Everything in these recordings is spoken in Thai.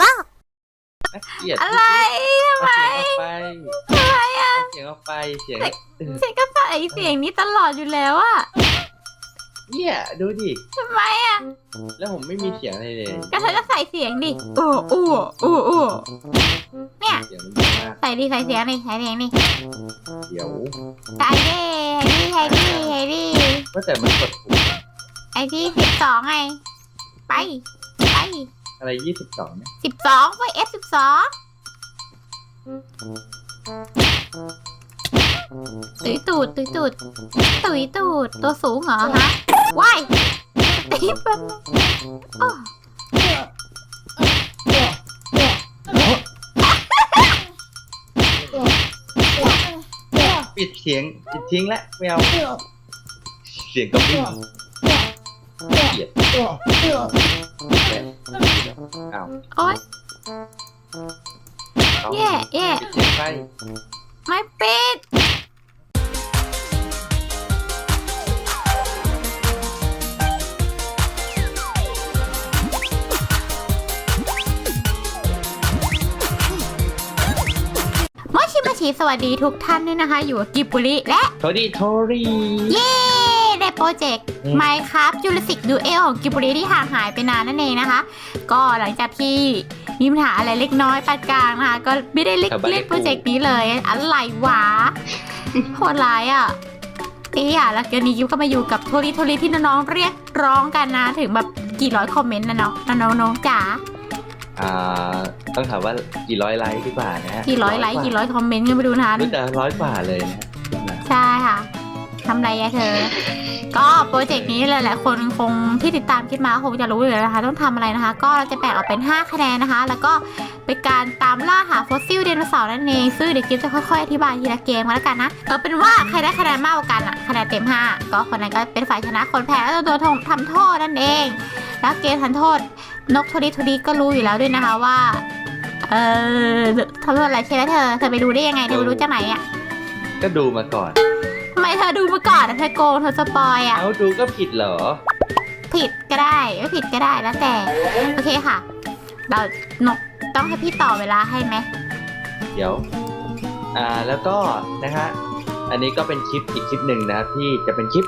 บ้าน่าเกลียดอะไรทำไมเอาเสียงออกไปทำไมอะเอาเสียงออกไปเสียงฉันก็ใส่เสียงนี้ตลอดอยู่แล้วอะเนี่ยดูดิทำไมอะแล้วผมไม่มีเสียงอะไรเลยก็เธอก็ใส่เสียงดิอู้อู้อู้อู้เนี่ยเสียงมันเยอะมากใส่ดิใส่เสียงดิใส่เสียงดิเดี๋ยวใส่ดิใส่ดิใส่ดิว่าแต่มันกดปุ่มไอ้ที่สิบสองไงไปไป อะไรยี่สิบสองเนี่ยสิบสองไปเอฟสิบสองตุยตูดตุยตูดตุยตูดตัวสูงเหรอฮะว้ายตีปันโอ้ปิดเสียงปิดทิ้งแล้วไม่เอาเสียงก็วิ่ง เกลียดอ้าวโอ๊ยแย่แย่เสียงไปไม่ปิดมอชิมาชิสวัสดีทุกท่านด้วยนะคะ อยู่กับกิบบุริและ โทดี้โทรี่ เย้ โปรเจกต์อืม Minecraft Jurassic Duel ของกิบบุริที่ห่างหายไปนานนั่นเองนะคะ ก็หลังจากที่มีปัญหาอะไรเล็กน้อยปานกลางนะคะ ก็ไม่ได้เล่นเล่นโปรเจกต์นี้เลย อะไรวะโหดร้ายอะนี่อะแล้วเดี๋ยวนี้ยูก็มาอยู่กับโทริโทริที่น้องๆเรียกร้องกันนะถึงแบบกี่ร้อยคอมเมนต์นะเนาะน้องน้องๆจ๋าอ่าต้องถามว่ากี่ร้อยไลค์ดีกว่านะฮะกี่ร้อยไลค์กี่ร้อยคอมเมนต์กันไปดูนะคะรู้แต่ร้อยกว่าเลยนะฮะใช่ค่ะ ทำไรอะเธอ ก็โปรเจกต์นี้หลายๆคนคงที่ติดตามคลิปมาคงจะรู้อยู่แล้วนะคะ ต้องทำอะไรนะคะ ก็เราจะแบ่งออกเป็น 5 คะแนนนะคะ แล้วก็เป็นการตามล่าหาฟอสซิลไดโนเสาร์นั่นเองซึ่งเดี๋ยวกิ๊ฟจะค่อยๆอธิบายทีละเกมกันแล้วกันนะเอาเป็นว่าใครได้คะแนนมากกว่ากันอะคะแนนเต็ม 5 ก็คนนั้นก็เป็นฝ่ายชนะคนแพ้ก็จะโดนทำโทษนั่นเอง แล้วเกมทันโทษ นกทริโทริก็รู้อยู่แล้วด้วยนะคะว่าเออทำโทษอะไรใช่ไหมเธอเธอไปดูได้ยังไงเธอไปรู้จากไหนอะก็ดูมาก่อน ไมเธอดูมาก่อนอะเธอโกงเธอสปอยอะ เอาดูก็ผิดเหรอ ผิดก็ได้ไม่ผิดก็ได้แล้วแต่ โอเคค่ะ เรานกต้องให้พี่ต่อเวลาให้ไหมเดี๋ยว อ่าแล้วก็นะฮะ อันนี้ก็เป็นคลิปอีกคลิปหนึ่งนะครับที่จะเป็นคลิป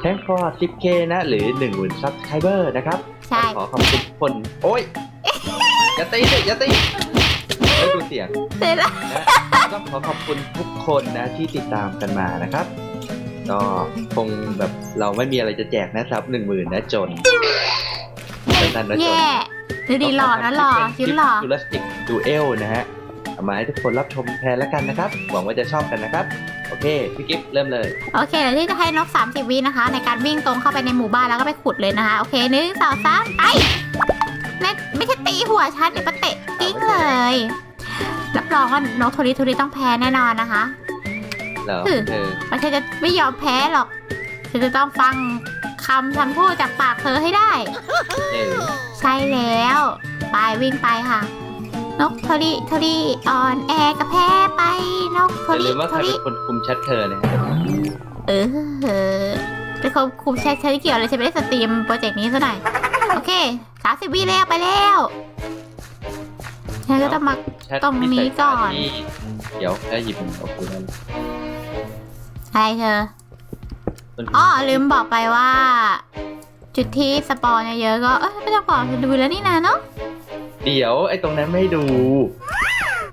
แทงคอ 10k นะ หรือ1 0,000 subscriber นะครับ ใช่ ขอขอบคุณทุกคน โอ้ย อย่าตีสิอย่าตีไม่ดูเสียงเสร็จแล้ว นะก็ขอขอบคุณทุกคนนะที่ติดตามกันมานะครับ ก็คงแบบเราไม่มีอะไรจะแจกนะครับหนึ่งหมื่นนะจนสั้นๆนะจนแย่ดูดีหล่อนะหล่อชิ้นหล่อจูราสติกดูเอลนะฮะเอามาให้ทุกคนรับชมแทนแล้วกันนะครับ หวังว่าจะชอบกันนะครับ โอเค พี่กิฟต์เริ่มเลย โอเคเดี๋ยวที่จะให้นก 30 วินะคะ ในการวิ่งตรงเข้าไปในหมู่บ้านแล้วก็ไปขุดเลยนะคะ โอเคหนึ่งสองสามไปไม่ไม่ใช่ตีหัวฉันเดี๋ยวมาเตะกิ้งเลย รับรองว่านกโทริโทริต้องแพ้แน่นอนนะคะ แล้วอืมเธอมันจะไม่ยอมแพ้หรอกฉันจะต้องฟังคำทำโทษจากปากเธอให้ได้ เออใช่แล้ว ไปวิ่งไปค่ะ นกโทริโทริอ่อนแอกระแพ้ไป นกโทอย่าริลืมว่าโทใครริเป็นคนคุมแชทเธอนะฮะเออเป็นคนคุมแชทใช้เกี่ยวอะไรฉันไม่ได้สตรีมโปรเจกต์นี้ซะหน่อย โอเคสามสิบวิแล้วไปแล้วฉันก็ต้องมา แชทตรงนี้ที่ใส่ก่อนที่เดี๋ยวแล้วหยิบมันโอเคแล้ว อะไรเธอต้นอ๋อลืมบอกไปว่า จุดที่สปอนเยอะๆก็เอ้ยไม่ต้องบอกฉันดูแล้วนี่นะเนาะเดี๋ยวไอ้ตรงนั้นไม่ดู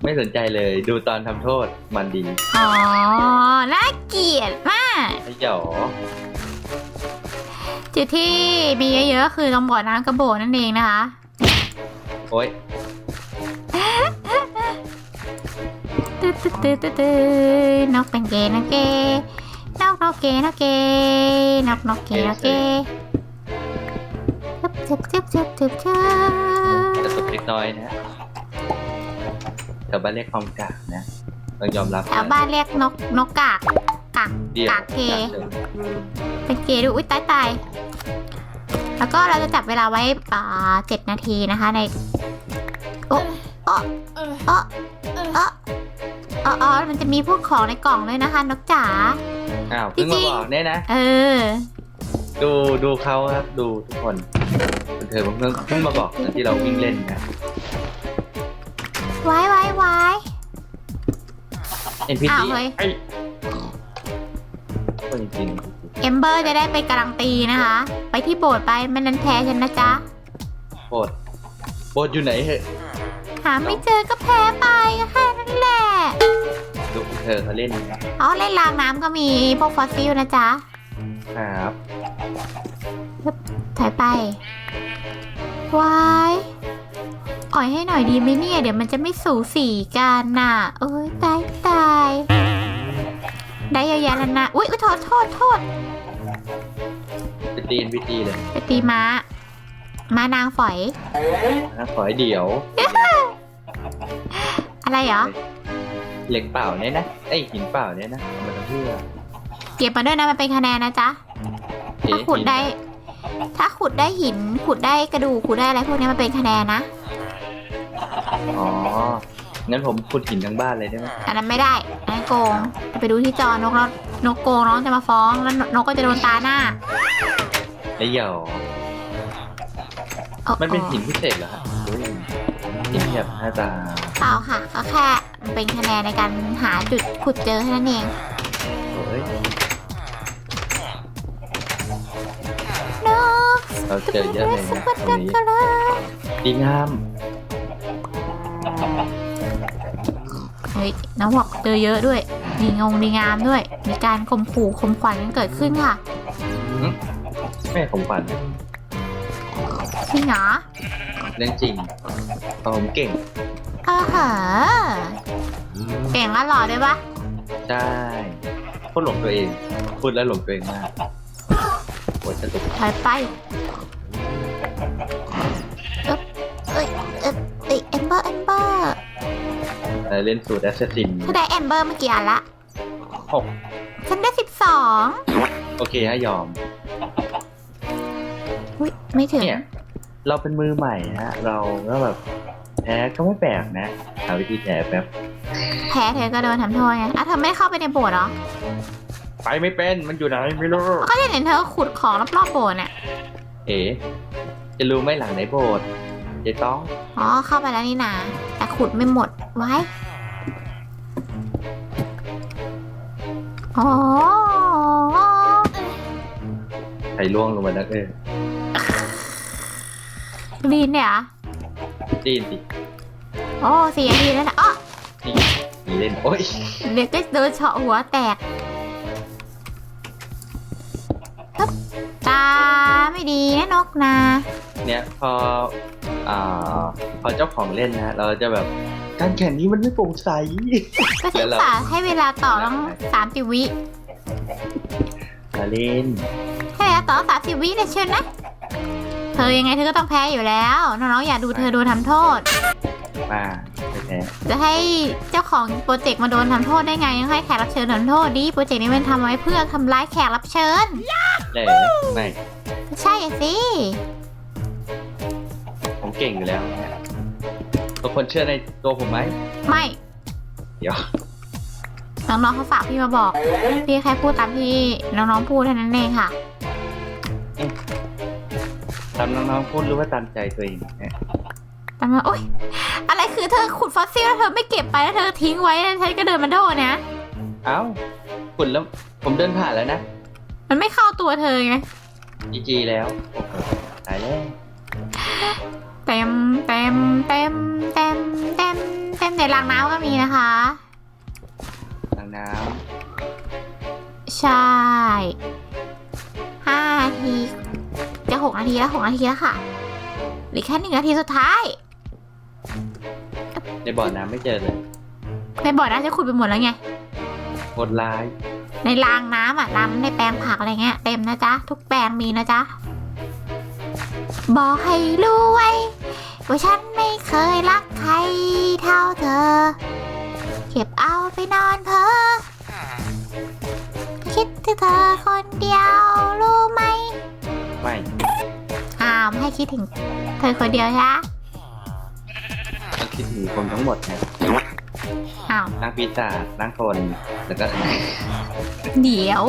ไม่สนใจเลยดูตอนทำโทษมันดี อ๋อ น่าเกลียดมากไอ้เจ๋อจุดที่มีเยอะๆคือตรงบ่อน้ำกระโบนั่นเองนะคะ โอ๊ยตึ๊ดตึ๊ดตึ๊ดตึ๊ดตึ๊ดนกเป็นเกย์นกเกย์ นกนกเกย์นกเกย์นกนกเกย์นกเกย์ทึบทึบทึบทึบทึบทึบกระตุกเล็กน้อยนะฮะแถวบ้านเรียกความกากนะต้องยอมรับแถวบ้านเรียกนกนกกากกากเดียวกากเกย์เดี๋ยวเป็นเกย์ด้วยอุ้ยตายตายแล้วก็เราจะจับเวลาไว้อ่าเจ็ดนาทีนะคะในโอ้โอ้โอ้โอ้อ๋ออ๋อมันจะมีพวกของในกล่องด้วยนะคะนกจ๋า อ้าวเพิ่งจริมางบอกเนี่ยนะ เออ ดูดูเขาครับดูทุกคนเธอเพิ่งเพิ่งมาบอกตอนที่เราวิ่งเล่นนะไว้ไว้ไว้ NPC อ้าวเฮ้ย ไอ้คนจริงเอมเบอร์จะได้ไปการังตีนะคะ ไปที่โบสถ์ไปไม่นั้นแพ้ฉันนะจ๊ะ ๆโบดโบดอยู่ไหนเหอะหาไม่เจอก็แพ้ไปก็แค่นั้นแหละ ดูเธอเขาเล่นนะอ๋อเล่นรางน้ำก็มีพวกฟอสซิลนะจ๊ะครับถอยไปวายอ่อยให้หน่อยดีไหมเนี่ย เดี๋ยวมันจะไม่สูสีกันน่ะ เอ้ยตายตายได้เยอะแยะแล้วนะ อุ๊ยอุ๊ยโทษโทษโทษไปตี NPC เลยไปตีม้า ม้านางฝอยนะขอให้เดี๋ยว อะไรเหรอ เหล็กเปล่าเนี่ยนะไอ้ยหินเปล่าเนี่ยนะเอามันเพื่อเก็บมาด้วยนะมันเป็นคะแนนนะจ๊ะ เอ๊ะถ้าขุดได้ ถ้าขุดได้หิน ขุดได้กระดูกขุดได้อะไรพวกนี้มันเป็นคะแนนนะ อ๋องั้นผมขุดหินทั้งบ้านเลยได้ไหมอันนั้นไม่ได้อันนั้นโกงไปดูที่จอนกแล้วนกโกงน้องจะมาฟ้องแล้วนกก็จะโดนตาหน้าไอ้เหยอโอ้มันเป็นโอ้หินพิเศษเหรอฮะโอ้ยหินแบบหน้าตา เปล่าค่ะก็แค่ มันเป็นคะแนนในการหาจุดขุดเจอแค่นั้นเองโอ้ยนกเราเจอเยอะเลยสนะปัดตรดังกนี้กะลาดีงามเฮ้ยน้องบอกเจอเยอะด้วยดีงงดีงามด้วย มีการข่มขู่ข่มขวัญกันเกิดขึ้นค่ะแม่ผมฝันจริงเหรอเรื่องจริงเพราะผมเก่งเออเหรอเก่งแล้วหล่อด้วยปะใช่พูดหลงตัวเอง พูดแล้วหลงตัวเองมากปวดสนุกถอยไปเอ๊บเอ้ยเอ๊บเอ้ยเอมเบอร์เอมเบอร์แต่เล่นสูตรแอสซัสซินถ้าได้เอมเบอร์เมื่อกี้อันละ หกฉันได้สิบสองโอเคฮะยอมอุ้ยไม่ถึง เนี่ย เราเป็นมือใหม่ฮะ เราก็แบบ แพ้ก็ไม่แปลกนะหาวิธีแพ้แป๊บแพ้เธอก็โดนทำโทษไงอะเธอไม่ได้เข้าไปในโบสถ์เหรอไปไม่เป็นมันอยู่ไหนไม่รู้ก็จะเห็นเธอขุดของรอบๆโบสถ์เนี่ยเอ๋จะรู้ไหมหลังไหนโบสถ์เจะต้องอ๋อเข้าไปแล้วนี่นาแต่ขุดไม่หมดไว้อ๋อใส่ล่วงลงมาแล้วเออลีนเนี่ยเหรอจีนสิ โอ้สี่นาทีแล้วนะอ๋อนี่มีเล่น โอ้ยเดี๋ยวก็โดนเฉาะหัวแตกฮึบตาไม่ดีนะนกนะเนี่ยพออ่าพอเจ้าของเล่นนะเราจะแบบการแข่งนี้มันไม่โปร่งใส ก็ศึกษาให้เวลาต่อต้องสามสิบวิมาเล่นให้เวลาต่อสามสิบวิเลยเชียวนะ เธอยังไงเธอก็ต้องแพ้อยู่แล้ว น้องๆอย่าดูเธอโดนทำโทษ มาแพ้จะให้เจ้าของโปรเจกต์มาโดนทำโทษได้ไงยังให้แขกรับเชิญทำโทษดิโปรเจกต์นี้มันทำไว้เพื่อทำร้ายแขกรับเชิญเลยไม่ใช่อะสิผมเก่งอยู่แล้วนะทุกคนเชื่อในตัวผมไหม ไม่เดี๋ยว น้องๆเขาฝากพี่มาบอก พี่แค่พูดตามที่น้องๆพูดเท่านั้นเองค่ะ ตามน้องๆพูดหรือว่าตามใจตัวเองนะ แต่มาโอ๊ยอะไรคือเธอขุดฟอสซิลแล้วเธอไม่เก็บไปแล้วเธอทิ้งไว้แล้วฉันก็เดินมาโดนนะเอ้าคุณแล้วผมเดินผ่านแล้วนะ มันไม่เข้าตัวเธอไงจีจีแล้วโอ้โหตายแล้วเต็มเต็มเต็มเต็มเต็มเต็มในรางน้ำก็มีนะคะทางน้ใช่ห้านาทีจะหกนาทีแล้วหกนาทีแล้วค่ะเหรือแค่หนึ่งนาทีสุดท้ายำ ในบ่อน้ำไม่เจอเลยในบ่อน้ำจะขุดไปหมดแล้วไงโหดร้าย ในรางน้ำอะน้ำในแปลงผักอะไรเงี้ยเต็มนะจ๊ะทุกแปลงมีนะจ๊ะบอกให้รู้ไว้ว่าฉันไม่เคยรักใครเท่าเธอ เก็บเอาไปนอนเพ้อคิดถึงเธอคนเดียวรู้ไหมไม่ห้ามให้คิดถึงเธอคนเดียวใช่ไหม คิดถึงคนทั้งหมดเนี่ยอ้าวทั้งปีาจทั้งคนแล้วก็เดี๋ยว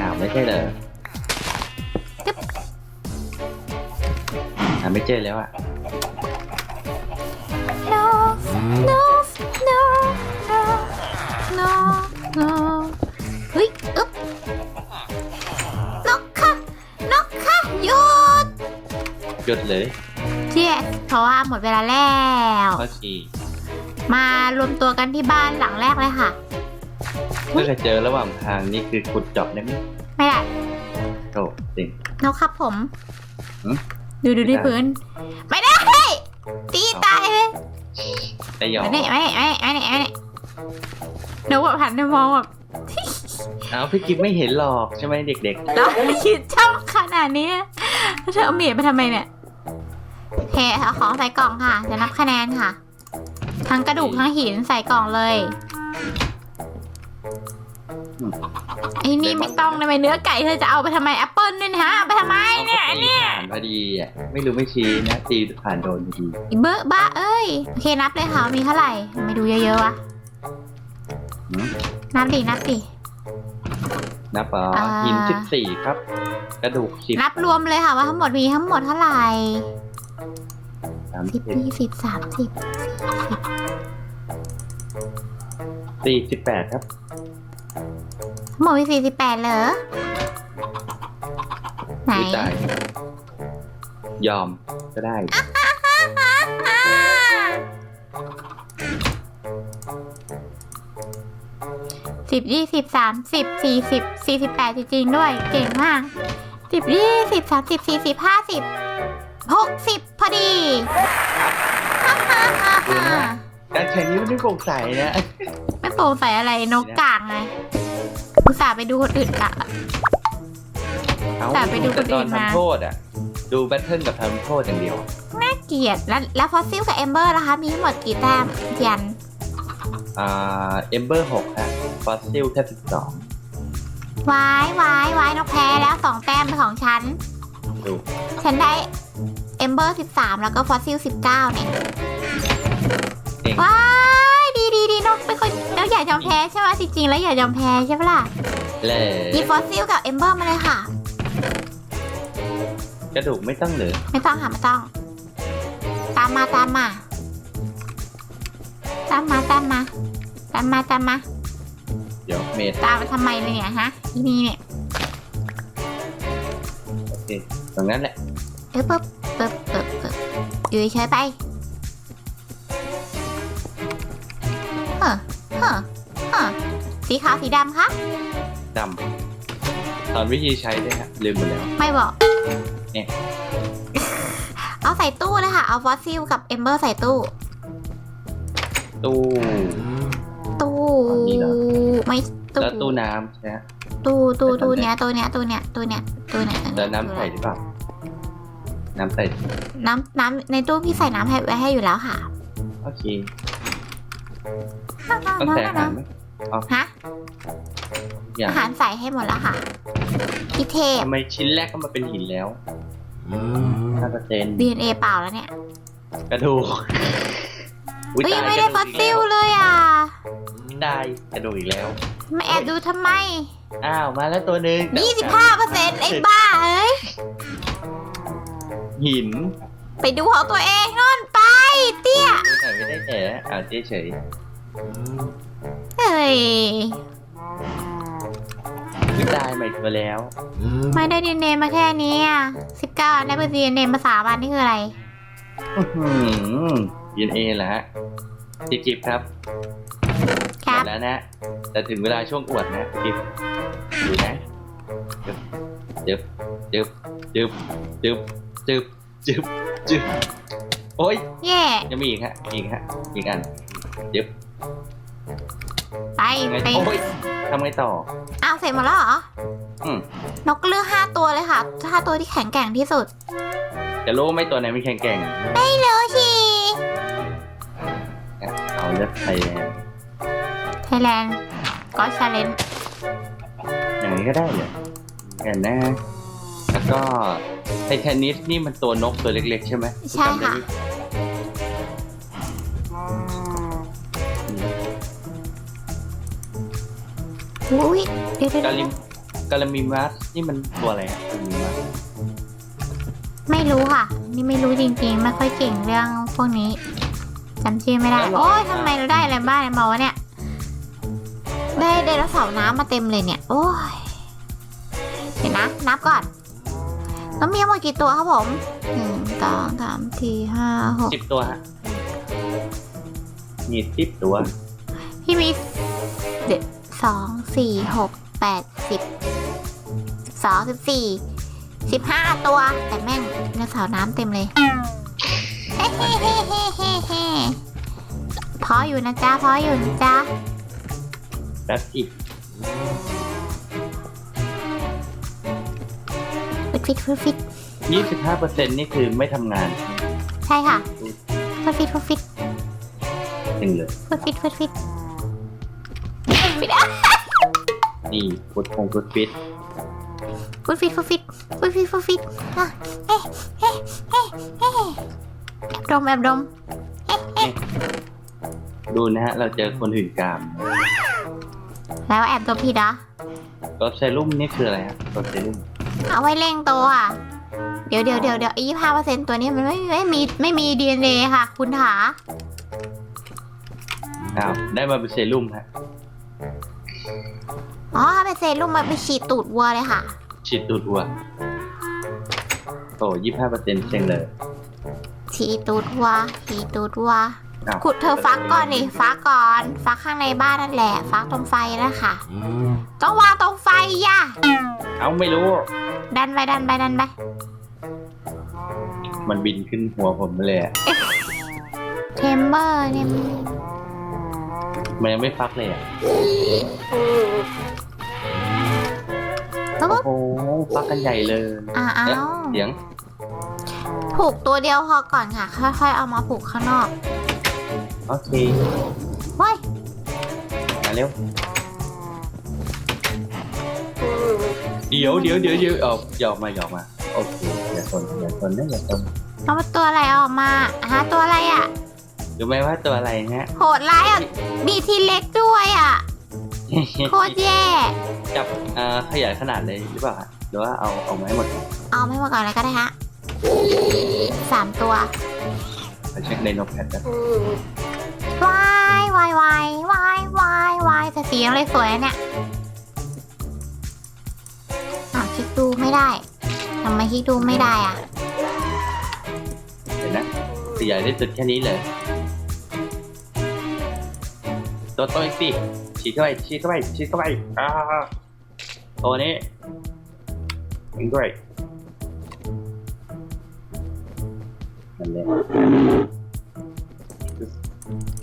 อ้าไม่ใช่เลยหาไม่เจอแล้วอะ no no no no no no เฮ้ยอึ๊บนกค่ะนกค่ะหยุดหยุดเลย เพราะว่าหมดเวลาแล้ว โอเคมารวมตัวกันที่บ้านหลังแรกเลยค่ะ ถ้าเกิดเจอระหว่างทางนี่คือขุดเจาะได้ไหมไม่ได้โอ้จริง นกครับผม หืม ดูดูไม่ที่ได้พื้น ไม่ได้ ตีตายเลย ได้ยอมไม่ได้ไม่ได้ไม่ได้ไม่ได้ไม่ได้นกแบบหันไปมองแบบเอาพี่กิ๊ฟไม่เห็นหรอกใช่ไหมเด็ก เราคิดช่องขนาดนี้เธอเอาเมียไปทำไมเนี่ย โอเคเอาของใส่กล่องค่ะจะนับคะแนนค่ะ ทั้งกระดูกทั้งหินใส่กล่องเลยไอ้นี่ไม่ต้องเลยเนื้อไก่เธอจะเอาไปทำไมแอปเปิลด้วยนะฮะเอาไปทำไมๆเอาเนี่ยก็ตีเนี่ยผ่านพอดีอะไม่รู้ไม่ชี้นะตีผ่านโดนพอดีอีเบอร์บ้าเอ้ยโอเคนับเลยค่ะมีเท่าไหร่ไม่ดูเยอะๆวะหืมนับดินับดิ นับอ๋ออ่า หินสิบสี่ครับ กระดูกสิบนับรวมเลยค่ะว่าทั้งหมดมีทั้งหมดเท่าไหร่ สามสิสิบบยี่สิบสามสิบสี่สิบแปดครับทั้งหมดมีสี่สิบแปดเหรอ ไหนอุ้ยตายยอมก็ได้ สิบยี่สิบสามสิบสี่สิบสี่สิบแปดจริงๆด้วย เก่งมากสิบยี่สิบสามสิบสี่สิบห้าสิบ หกสิบพอดีฮ่าฮ่าฮ่าฮ่าการแข่งนี้มันไม่โปร่งใสนะไม่โปร่งใสอะไรนกกางไงอุตส่าห์ไปดูคนอื่นกะเอาแต่ไปดูคนอื่นตอนมาทำโทษอะ ดูแบทเทิลกับทำโทษอย่างเดียว น่าเกลียดแล้วแล้วฟอสซิลกับเอมเบอร์นะคะ มีทั้งหมดกี่แต้มเทียนอ่า เอมเบอร์หกฮะฟอสซิลแค่สิบสองวายวายวายนกแพ้แล้วสองแต้มเป็นของฉัน ดู ฉันได้ เอมเบอร์สิบสามแล้วก็ฟอสซิลสิบเก้าเนี่ยเก่งว้าย ดีดีดีนกเป็นคนนกอยากยอมแพ้ใช่ไหมจริงๆ แล้วอยากยอมแพ้ใช่ปะล่ะแหล่หยิบฟอสซิลกับเอมเบอร์มาเลยค่ะ กระดูกไม่ต้องเหลือไม่ต้องค่ะไม่ต้อง ตามมาตามมา ตามมาตามมา ตามมาตามมา เดี๋ยวเมดตามมาทำไมเลยเนี่ยฮะอีนี่เนี่ย โอเคตรงนั้นแหละ เออปึ๊บปึ๊บปึ๊บปึ๊บ อยู่เฉยๆไปเฮ้อเฮ้อเฮ้อสีขาวสีดำคะดำตอนวิธีใช้ด้วยฮะลืมหมดแล้ว ไม่บอกเนี่ยเอาใส่ตู้เลยค่ะ เอาฟอสซิลกับเอมเบอร์ใส่ตู้ ตู้ ตู้อันนี้เหรอไม่ตู้แล้วตู้น้ำใช่ไหมฮะตู้ตู้ไปทำตู้ไงเนี้ยตู้เนี้ยตู้เนี้ยตู้เนี้ยตู้เนี้ยแล้วน้ำใส่หรือเปล่า น้ำใส่น้ำน้ำในตู้พี่ใส่น้ำให้ไว้ให้อยู่แล้วค่ะโอเค ต้องใส่อาหารไหมฮะอย่างอาหารใส่ให้หมดแล้วค่ะพี่เทพทำไมชิ้นแรกก็มาเป็นหินแล้วห้าเปอร์เซ็นต์ DNA เปล่าแล้วเนี่ย กระดูกอุ๊เฮ้ยตายังไม่ได้ฟอสซิลเลยอะ ได้กระดูกอีกแล้ว มาแอบดูทำไม อ้าว มาแล้วตัวหนึ่ง25เปอร์เซ็นต์ไอ้บ้าเอ้ย หินไปดูของตัวเองนอนไปเตี้ยใส่ไม่ได้แต่อ้าวเจ๊เฉยเฮ้ยวิตายใหม่ตัวแล้วไม่ได้ DNA มาแค่นี้อะ19ได้เป็น DNA มาสามอันนี่คืออะไรยีนเอแหละฮะจิบจิบครับคหมรับดแล้วนะ แต่ถึงเวลาช่วงอวดนะจิบดูนะจึบจึบจึบจึบจึบ จึบจึบโอ้ยแย่ยังมีอีกฮะอีกฮะอีกอันจึบไปไงไปโอ้ยทำไงต่ออ้าวเสร็จหมดแล้วเหรออืมนกเลือกห้าตัวเลยค่ะห้าตัวที่แข็งแกร่งที่สุด จะรู้ไหมตัวไหนมันแข็งแกร่งไม่รู้ชีอะเอาเลือกไทยแลนด์ไทยแลนด์ก็ชาเลนอย่างนี้ก็ได้เหรอกันนะแล้วก็ ไทแทนิสนี่มันตัวนกตัวเล็กๆ ใช่ไหมใช่จำได้ค่ะไหมอุ้ยเดี๋ยวเดี๋ยวกาลิเดี๋ยวมกาลามิมัสนี่มันตัวอะไรอะกาลิมัสไม่รู้ค่ะ นี่ไม่รู้จริงๆ ไม่ค่อยเก่งเรื่องพวกนี้จำชื่อไม่ได้ โอ้ยทำไมเราได้อะไรบ้างมาวะเนี่ย ได้ไดโนเสาร์น้ำมาเต็มเลยเนี่ย โอ้ย เดี๋ยวนะ นับก่อน แล้วมีทั้งหมดกี่ตัวครับผมหนึ่งสองสามสี่ห้าหกสิบตัวฮะมีสิบตัว พี่มีเด็ดสองสี่หกแปดสิบสิบสองสิบสี่สิบห้าตัว แต่แม่งเนื้อสาวน้ำเต็มเลยเฮ้เฮ้เฮ้เฮ้เฮ้เฮ้พออยู่นะจ๊ะพออยู่นะจ๊ะแป๊บสิบ ฟิตฟิตยี่สิบห้าเปอร์เซ็นต์นี่คือไม่ทำงาน ใช่ค่ะฟุตฟิตฟุตฟิตจริงเลยฟุตฟิตฟุตฟิตฟิตนี่ฟุตคงฟุตฟิตฟุตฟิตฟุตฟิตฟุตฟิตฟุตฟิตเอ๊เอ๊เอ๊เอ๊ดมแอบดมดูนะฮะ เราเจอคนหื่นกาม แล้วแอบดมผิดอะตัวเซรุ่มนี่คืออะไรครับตัวเซรุ่ม เอาไว้เร่งตัวอะ เดี๋ยวเดี๋ยวเดี๋ยวเดี๋ยวยี่ห้าเปอร์เซ็นตัวนี้มันไม่ไม่มีไม่มีดีเอ็นเค่ะ คุณถาอ้าวได้มาเป็นเซรุ่มฮะอ๋อถ้าเป็นเซรุ่มมันไปฉีดตูดวัวเลยค่ะ ฉีดตูดวัวโอ้ยี่ห้าเปอร์เซ็นต์เซ็งเลย ฉีดตูดวัวฉีดตูดวัวอ้าว ขุดเธอฟักก่อนดิฟักก่อน ฟักข้างในบ้านนั่นแหละ ฟักตรงไฟนะคะต้องวางตรงไฟย่ะเอาไม่รู้ ดันไปดันไปดันไปมันบินขึ้นหัวผมเลยอะเทมเบอร์เนี่ยมันยังไม่ฟักเลยอะแล้วโอ้โหฟักกันใหญ่เลยอ้าวเอ๊ะเสียงผูกตัวเดียวพอก่อนค่ะ ค่อยๆเอามาผูกข้างนอก โอเคเว้ยมาเร็วเดี๋ยวเดี๋ยวเดี๋ยวเดี๋ยวเอาหยอกมาหยอกมาโอเคอย่าทนอย่าทนนะอย่าทนเอามาตัวอะไรเอาออกมาฮะตัวอะไรอะรู้ไหมว่าตัวอะไรฮะโหดร้ายอะมีทีเล็กด้วยอะโคตรแย่จับเอ่อขยายขนาดเลยหรือเปล่าฮะหรือว่าเอาเอาไม้หมดเอาไม่มาก่อนเลยก็ได้ฮะสามตัวไปเช็คในโนตแพดกัน วายวายวายวายวายวายแต่สีอะไรสวยเนี่ยอะคลิกดูไม่ได้ทำไมคลิกดูไม่ได้อะ เห็นนะขยายได้สุดแค่นี้เลย ตัวโตอีกสิชี้เข้าไปชี้เข้าไปชี้เข้าไปอ่าตัวนี้เป็นด้วยนั่นแหละ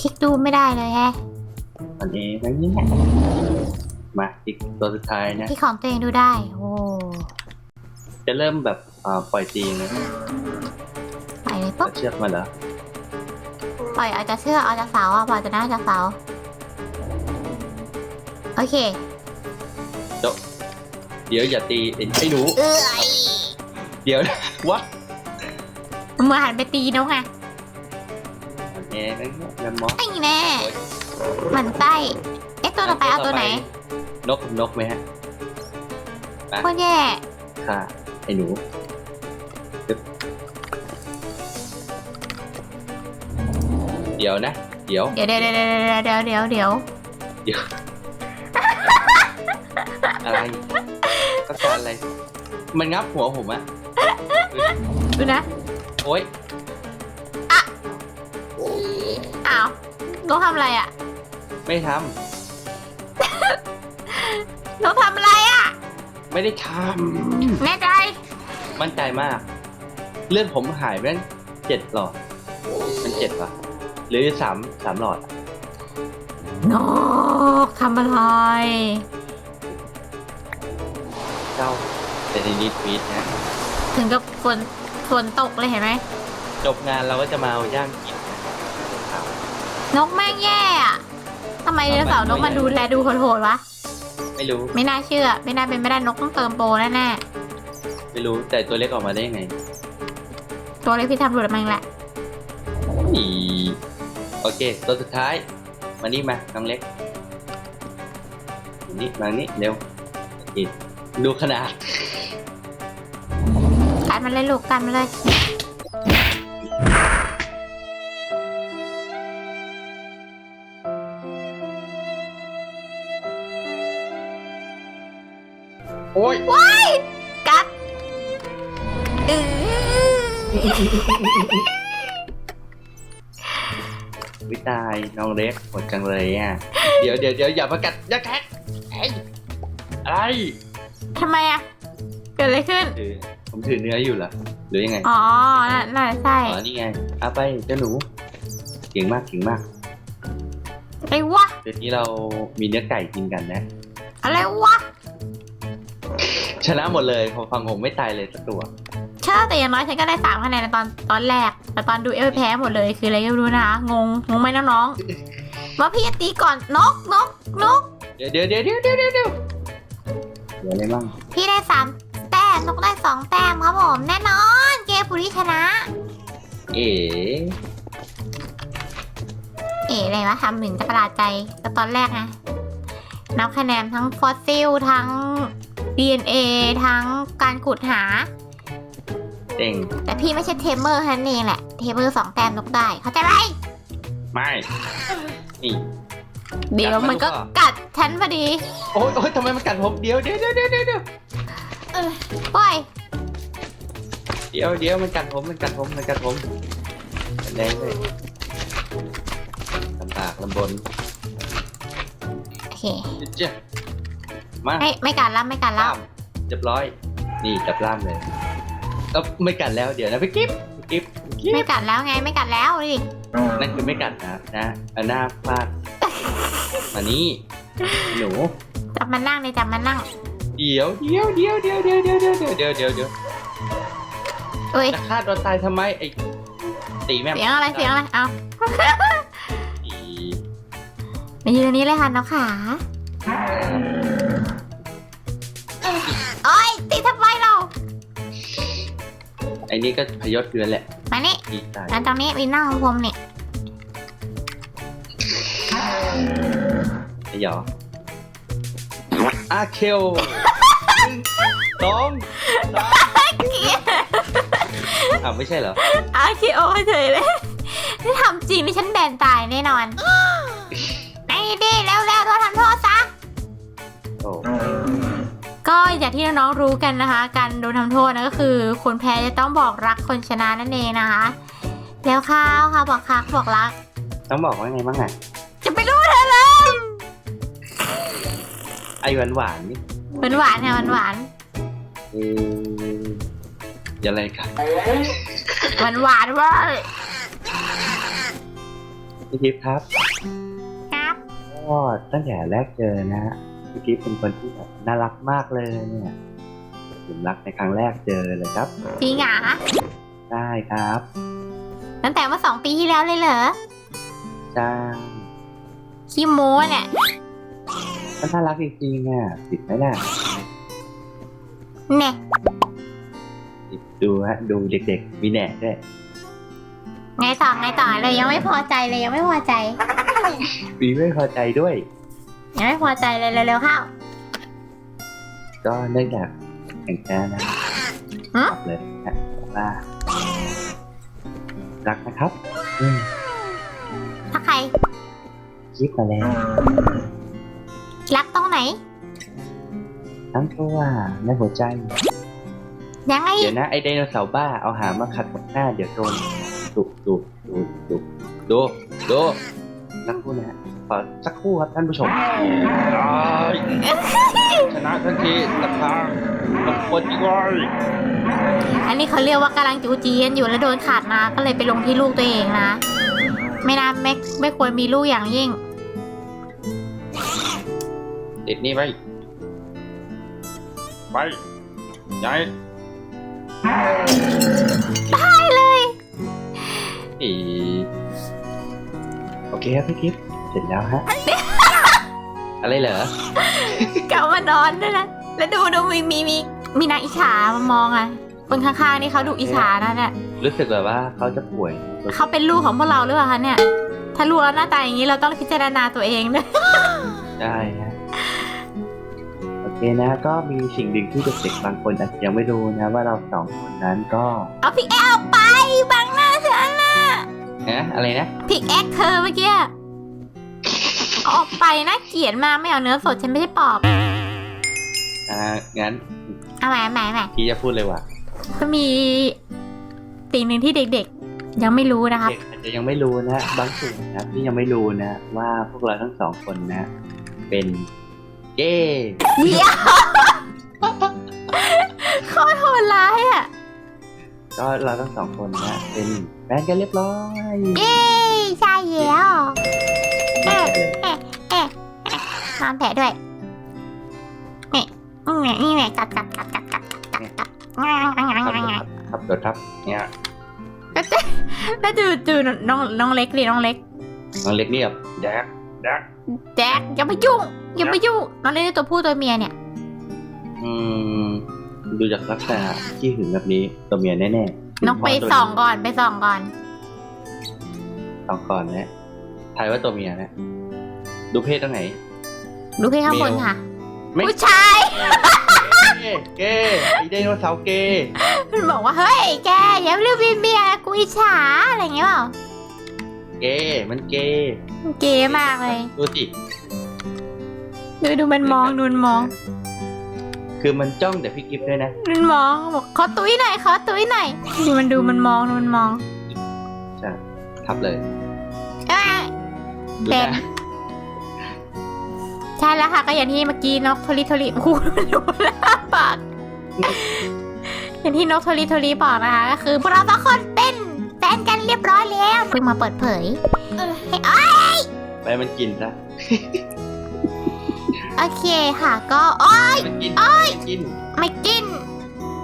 คลิกดูไม่ได้เลยแฮะมันเองนั่นนี่มาอีกตัวสุดท้ายนะคลิกของตัวเองดูได้ โอ้จะเริ่มแบบอ่าปล่อยตีนะไปเลยปุ๊บเอาเชือกมาเหรอปล่อยเอาจากเชือกเอาจากเสาอะปล่อยจากหน้าจากเสาโอเค เดี๋ยวอย่าตีไอ้ไอ้หนูเอ้ยเดี๋ยวนะวะมันเหมือนหันไปตีนกไง แง่นั่นนั่นมอสไอ้แน่หมันไส้เอ๊ะตัวต่อไปเอาตัวไหน นกนกไหมฮะโคตรแย่ค่ะ ไอ้หนูเดี๋ยวนะ เดี๋ยว เดี๋ยวเดี๋ยวเดี๋ยวเดี๋ยวเดี๋ยวเดี๋ยวเดี๋ยวเดี๋ยวอะไรก็การอะไร มันงับหัวผมอะดูนะ โอ๊ย น้องทำอะไรอะไม่ทน้องทำอะไรอะำไม่ได้ทแน่ใจำมั่นใจมาก เลือดผมหายไปตั้งเจ็ดหลอด มันเจ็ดปะหรือสามสามหลอดอะนกทำอะไร เจ้าเป็นนิดฟีดนะ ถึงกับฝนฝนตกเลยเห็นไหมจบงานเราก็จะมาเอาย่างกินนะครับ นกแม่งแย่อะทำไมไดโนเสาร์นกมันดูแลดูโหดๆวะ ไม่รู้ ไม่น่าเชื่อ ไม่น่าเป็นไม่ได้นกต้องเติมโปรแน่ไม่รู้ แต่ตัวเล็กออกมาได้ยังไงๆตัวเล็กพี่ทำหลุดมาเองแหละ อีโอเค ตัวสุดท้าย มานี่มาน้องเล็กมานี่มานี่เร็วอีกดูขนาด กันมันเลยลูกกันมันเลย อ้ยกัดเออวิตายน้องเล็กหมดจังเลยอะ เดี๋ยวเดี๋ยวเดี๋ยวอย่ามากัดอย่าแท็กเอ้ยอะไรทำไมอะเกิดอะไรขึ้น ถือผมถือเนื้ออยู่เหรอหรือยังไง อ๋อน่าน่าจะใช่อ๋อ นี่ไง เอาไปเจ้าหนู เก่งมากเก่งมาก อะไรวะ เดี๋ยวนี้เรามีเนื้อไก่กินกันนะ อะไรวะ ชนะหมดเลยฟังผมไม่ตายเลยสักตัว ใช่แต่อย่างน้อยฉันก็ได้สามคะแนนในตอนตอนแรก แต่ตอนดูเอลแพ้หมดเลยคืออะไรก็ไม่รู้นะคะงงงงไหมน้องๆว่าพี่ตีก่อนนกนกนกเดี๋ยวเดี๋ยวเดี๋ยวเดี๋ยวเดี๋ยวเดี๋ยวอะไรบ้างพี่ได้สามแต้มนกได้สองแต้มครับผมแน่นอน เกมปุริชนะ เอ๋เอ๋อะไรวะทำหมิ่นจะประหลาดใจก็ตอนแรกไงนับคะแนนทั้งฟอสซิลทั้ง DNA ทั้งการขุดหา เต็งแต่พี่ไม่ใช่เทมเมอร์แค่นั้นเองแหละ เทมเมอร์สองแต้มนกได้ เข้าใจไหมไม่นี่เดี๋ยวมันก็กัดมันหรือเปล่ากัดฉันพอดี โอ๊ยโอ๊ยทำไมมันกัดผมเดี๋ยวเดี๋ยวเดี๋ยวเดี๋ยวเดี๋ยวเดี๋ยวปล่อยเดี๋ยวเดี๋ยวมันกัดผมมันกัดผมมันกัดผมแรงเลยลำบากลำบนโอเคเจ๊ะ มาไม่ไม่กัดแล้วไม่กัดแล้วล่ามเรียบร้อย นี่จับล่ามเลยก็ไม่กัดแล้วเดี๋ยวนะพี่กิ๊บพี่กิ๊บพี่กิ๊ไม่บกัดแล้วไงไม่กัดแล้วดินั่นคือไม่กัดนะนะเอาหน้าฟาด มานี่หนูจับมันนั่งเลยจับมันนั่งเดี๋ยวเดี๋ยวเดี๋ยวเดี๋ยวเดี๋ยวเดี๋ยวเดี๋ยวเดี๋ยวเดี๋ยวเดี๋ยวเอ้ยจะฆ่าตัวตายทำไมไอ้ตีแม่เสียงอะไรเสียงอะไรเอาอีมายืนตรงนี้เลยค่ะน้องขา อ้นี่ก็พยศเกินแหละมานี่ดีตายแล้วตรงนี้วินนั่งของผมเนี่ยไอ้หยออาเคลหนึ่งสองสามอ้าวไม่ใช่เหรออาคิโอเฉยเลยนี่ทำจริงนี่ฉันแบนตายแน่นอน อย่างที่น้องๆรู้กันนะคะ การโดนทำโทษนะก็คือคนแพ้จะต้องบอกรักคนชนะนั่นเองนะคะ แล้วข้าวค่ะบอกคักบอกรัก ต้องบอกว่าไงบ้างอะจะไปรู้เธอเลยไอ้หวานหวานๆนี่หวานหวานๆค่ะหวานหวานเอออย่าอะไรครับหวานหวานๆเว้ยพี่ทิพย์ครับ ครับก็ตั้งแต่แรกเจอนะฮะ พี่ทิพย์เป็นคนที่แบบน่ารักมากเลยเนี่ยผมรักในครั้งแรกเจอเลยครับ จริงเหรอได้ครับ ตั้งแต่เมื่อสองปีที่แล้วเลยเหรอจ้าขี้โม้เนี่ยมันน่ารักจริงๆอะติดไหมล่ะแน่ติดดูฮะดูเด็กๆมีแหน่ด้วยไงต่อไงต่อเลยยังไม่พอใจเลยยังไม่พอใจมีไม่พอใจด้วยยั งไม่พอใจเลยเร็วๆเข้า ก็เนื่องจากแข่งแพ้นะฮะบอกเลยนะว่ารักนะครับอืมถ้าใคร คิดมาแล้วรักตรงไหน ทั้งตัวในหัวใจ ยังไง เดี๋ยวนะไอไดโนเสาร์บ้าเอาหางมาขัดกับหน้าเดี๋ยวโดนดุดุดุดุดูดูสักครู่นะ ฮะขอสักครู่ครับท่านผู้ชมชนะทันทีสักครั้งกับคนที่ว้อยอันนี้เขาเรียกว่ากำลังจูจีกันอยู่แล้วโดนขาดมาก็เลยไปลงที่ลูกตัวเองนะ ไม่น่าไม่ไม่ควรมีลูกอย่างยิ่งติดนี่ไปไปย้ายได้เลย อีโอเคครับพี่กิฟต์เส ร็จแล้วฮะ อะไรเหรอ กลับมานอนด้วยนะ แล้วดูดูมีมีมีมีนางอิจฉามามองอะ คนข้างๆนี่เขาดูอิจฉานะเนี่ยรู้สึกแบบว่าเขาจะป่วย เขาเป็นลูกของพวกเราหรือเปล่าคะเนี่ย ถ้าลูกแล้วหน้าตาอย่างนี้เราต้องพิจารณาตัวเองด้วยได้ฮะโอเคนะ ก็มีสิ่งหนึ่งที่เด็กๆบางคนอาจจะยังไม่รู้นะ ว่าเราสองคนนั้นก็เอาพิกแอคออกไปบังหน้าฉันนะนะอะไรนะพิกแอคเธอเมื่อกี้เอาออกไปนะเกลียดมากไม่เอาเนื้อสดฉันไม่ใช่ปอบอ่างั้นเอาใหม่เอาใหม่เอาใหม่พี่จะพูดเลยว่ามีสิ่งหนึ่งที่เด็กๆ ยังไม่รู้นะครับ เด็กอาจจะยังไม่รู้นะบางส่วนนะครับที่ยังไม่รู้นะ ว่าพวกเราทั้งสองคนนะ เป็นเก้เดี๋ยวโคตรโหดร้ายอะก็เราทั้งสองคนนะ เป็นแฟนกันเรียบร้อยเย้ใช่แล้วเอ๊ะเอ๊ะ เอ๊ะนอนแผลด้วย นี่ นี่นี่นี่กัดกัดกัดกัดกัดกัดกัดงางงางครับงางครับเดี๋ยวครับ เนี่ยแล้วดูดูน้องน้องเล็กดิน้องเล็ก น้องเล็กเนี่ยแบบแดกแดกแจ็คอย่าไปยุ่งอย่าไปยุ่งน้องเล็กนี่ตัวผู้ตัวเมียเนี่ย อืมดูจากลักษณะที่หึงแบบนี้ตัวเมียแน่ๆน้องไปส่องก่อนไปส่องก่อนสองก่อนนะทายว่าตัวเมียนะ ดูเพศตรงไหน ดูแค่ข้างบนค่ะ ไม่ ผู้ชาย เก้เก้ไอไดโนเสาร์เก้มันบอกว่า เฮ้ย แกอย่าเรียกเมียกูอิจฉาอะไรอย่างเงี้ยเปล่าเก้มันเก้เก๋มากเลย ดูสิดูดูมันมองดูมันมองคือมันจ้องแต่พี่กิฟต์ด้วยนะมันมองบอกขอตุ้ยหน่อยขอตุ้ยหน่อยดูมันดูมันมองดูมันมองใช่ทับเลยเอ้ยดูเป็น นะ ใช่แล้วค่ะก็อย่างที่เมื่อกี้นกโทริโทริโอ้โหมันดูแล้วปากอย่างที่นกโทริโทริบอกนะคะก็คือพวกเราสองคนเป็นแฟนกันเรียบร้อยแล้วเพิ่งมาเปิดเผยเอ้ยไปมันกินซะโอเคค่ะก็อ้อยมันกินมันกินไม่กิน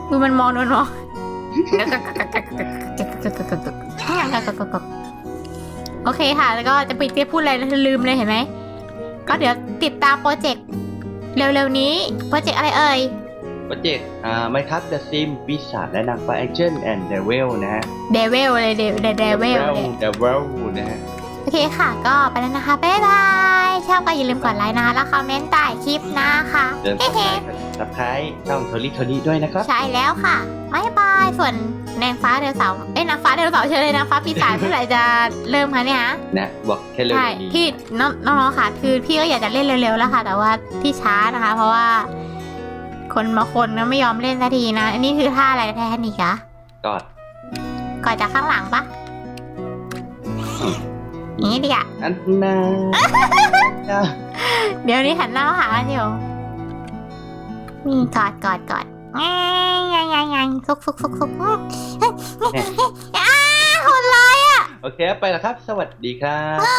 ดูมันมองดูมันมองโอเคค่ะ แล้วก็จะไปเรียพูดอะไรแล้วลืมเลยเห็นไหม ก็เดี๋ยวติดตามโปรเจกต์เร็วๆนี้โปรเจกต์อะไรเอ่ยโปรเจกต์อ่าไมคัสเดอะซิมปีศาจและนางฟ้าแองเจิลแอนด์เดวิลนะฮะเดวิลเลยเดเดเดวิลเลยเดวิลนะฮะโอ เคค่ะ ก็ไปแล้วนะคะ บ๊ายบาย ชอบก็อย่าลืมกดไลค์นะคะแล้วคอมเมนต์ใต้คลิปนะคะเดินเฮ้สับสไครต์ช่องโทริโทริด้วยนะครับ ใช่แล้วค่ะ บ๊ายบาย ส่วนนางฟ้าเดลเสาร์เอ้ยนางฟ้าเดลเสาร์เชิญเลยนางฟ้าปีศาจเมื่อไหร่จะเริ่มคะเนี่ยฮะนะบอกแค่เรื่องใช่นี้พี่น้องน้องๆค่ะ คือพี่ก็อยากจะเล่นเร็วๆแล้วค่ะ แต่ว่าที่ช้านะคะ เพราะว่า คนบางคนก็ไม่ยอมเล่นสักทีนะ อันนี้คือท่าอะไรแทนอีกอะกอดก่อนจากข้างหลังปะ อย่างนี้ดีอะอันนาจ้าเดี๋ยวนี้หันหน้าเข้าหากันอยู่นี่กอดกอดกอดยังยังยังซุกซุกซุกซุกอ้าโหดร้ายโอเค ไปแล้วครับ สวัสดีครับอะ